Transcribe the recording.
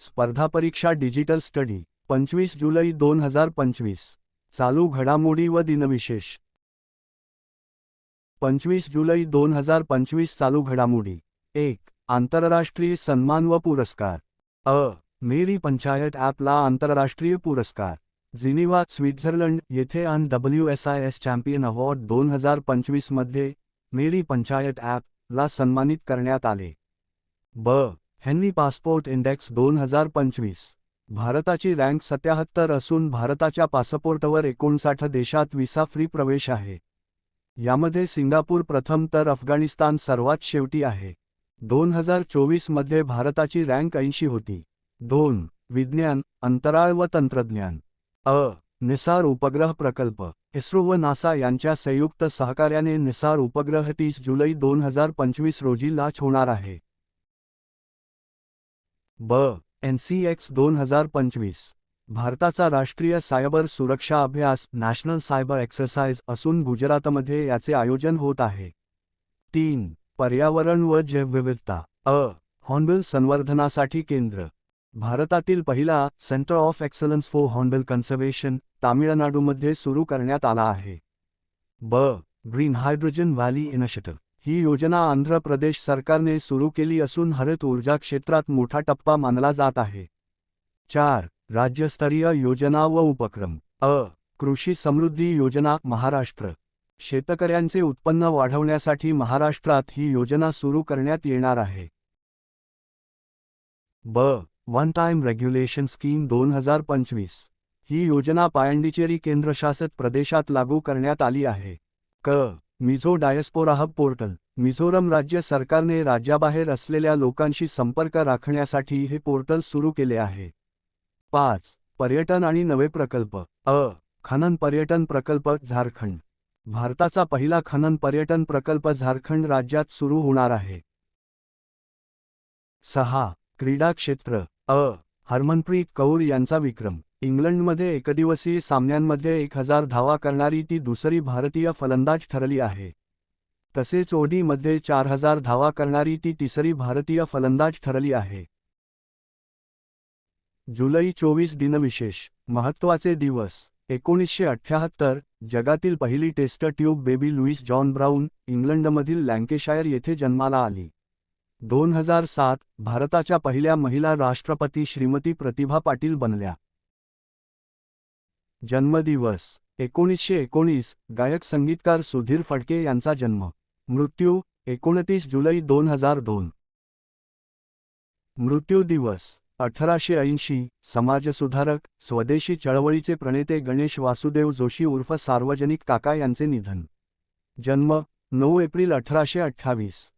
स्पर्धा परीक्षा digital study पंचवीस जुलै दोन हजार पंचवीस. चालू घडामोडी व दिनविशेष. पंचवीस जुलै दोन हजार पंचवीस चालू घडामोडी. एक आंतरराष्ट्रीय सन्मान व पुरस्कार. अ मेरी पंचायत ॲपला आंतरराष्ट्रीय पुरस्कार. जिनिवा स्वित्झर्लंड येथे UN W S I S champion award दोन हजार पंचवीसमध्ये मेरी पंचायत ॲपला सन्मानित करण्यात आले. ब हेन्नी पासपोर्ट इंडेक्स दोन हजार पंचवीस. भारताची रँक सत्याहत्तर असून भारताच्या पासपोर्टवर एकोणसाठ देशात विसा फ्री प्रवेश आहे. यामध्ये सिंगापूर प्रथम तर अफगाणिस्तान सर्वात शेवटी आहे. दोन हजार चोवीसमध्ये भारताची रँक ऐंशी होती. दोन. विज्ञान अंतराळ व तंत्रज्ञान. अ. निसार उपग्रह प्रकल्प. इस्रो व नासा यांच्या संयुक्त सहकार्याने निसार उपग्रह तीस जुलै दोन हजार पंचवीस रोजी लाच होणार आहे. ब. एन सी एक्स दोन हजार पंचवीस. भारताचा राष्ट्रीय सायबर सुरक्षा अभ्यास नॅशनल सायबर एक्सरसाइज असून गुजरातमध्ये याचे आयोजन होत आहे. तीन. पर्यावरण व जैवविविधता. अ. हॉर्नबिल संवर्धनासाठी केंद्र. भारतातील पहिला centre of excellence for hornbill conservation तामिळनाडूमध्ये सुरू करण्यात आला आहे. ब. Green hydrogen valley initiative. ही योजना आंध्र प्रदेश सरकारने सुरू केली असून हरित ऊर्जा क्षेत्रात मोठा टप्पा मानला जात आहे. चार, राज्यस्तरीय योजना व उपक्रम. अ, कृषी समृद्धी योजना, महाराष्ट्र. शेतकऱ्यांचे उत्पन्न वाढवण्यासाठी महाराष्ट्रात ही योजना सुरू करण्यात येणार आहे. ब, वन टाइम रेग्युलेशन स्कीम दोन हज़ार पंचवीस. ही योजना पायंडिचेरी केंद्रशासित प्रदेशात लागू करण्यात आली आहे. क Mizo diaspora hub portal. Mizoram राज्य सरकारने राज्याबाहेर असलेल्या लोकांशी संपर्क राखण्यासाठी हे पोर्टल सुरू केले आहे. पाच. पर्यटन आणि नवे प्रकल्प. अ. खनन पर्यटन प्रकल्प झारखंड. भारताचा पहिला खनन पर्यटन प्रकल्प झारखंड राज्यात सुरू होणार आहे. सहा. क्रीडा क्षेत्र. अ. हरमनप्रीत कौर यांचा विक्रम. इंग्लंडमध्ये एकदिवसीय सामन्यांमध्ये एक हजार धावा करणारी ती दुसरी भारतीय फलंदाज ठरली आहे. तसेच ओडीमध्ये चार हजार धावा करणारी ती तिसरी भारतीय फलंदाज ठरली आहे. जुलै चोवीस दिनविशेष महत्त्वाचे दिवस एकोणीसशे अठ्ठ्याहत्तर जगातील पहिली test tube baby Louise John Brown इंग्लंडमधील लँकेशायर येथे जन्माला आली. दोन हजार सात भारताच्या पहिल्या महिला राष्ट्रपती श्रीमती प्रतिभा पाटील बनल्या. जन्मदिवस. एकोणीसशे एकोणीस. गायक संगीतकार सुधीर फडके यांचा जन्म. मृत्यू एकोणतीस जुलै दोन हजार दोन. मृत्यू दिवस. अठराशे ऐंशी. समाजसुधारक स्वदेशी चळवळीचे प्रणेते गणेश वासुदेव जोशी उर्फ सार्वजनिक काका यांचे निधन. जन्म नऊ एप्रिल अठराशे अठ्ठावीस.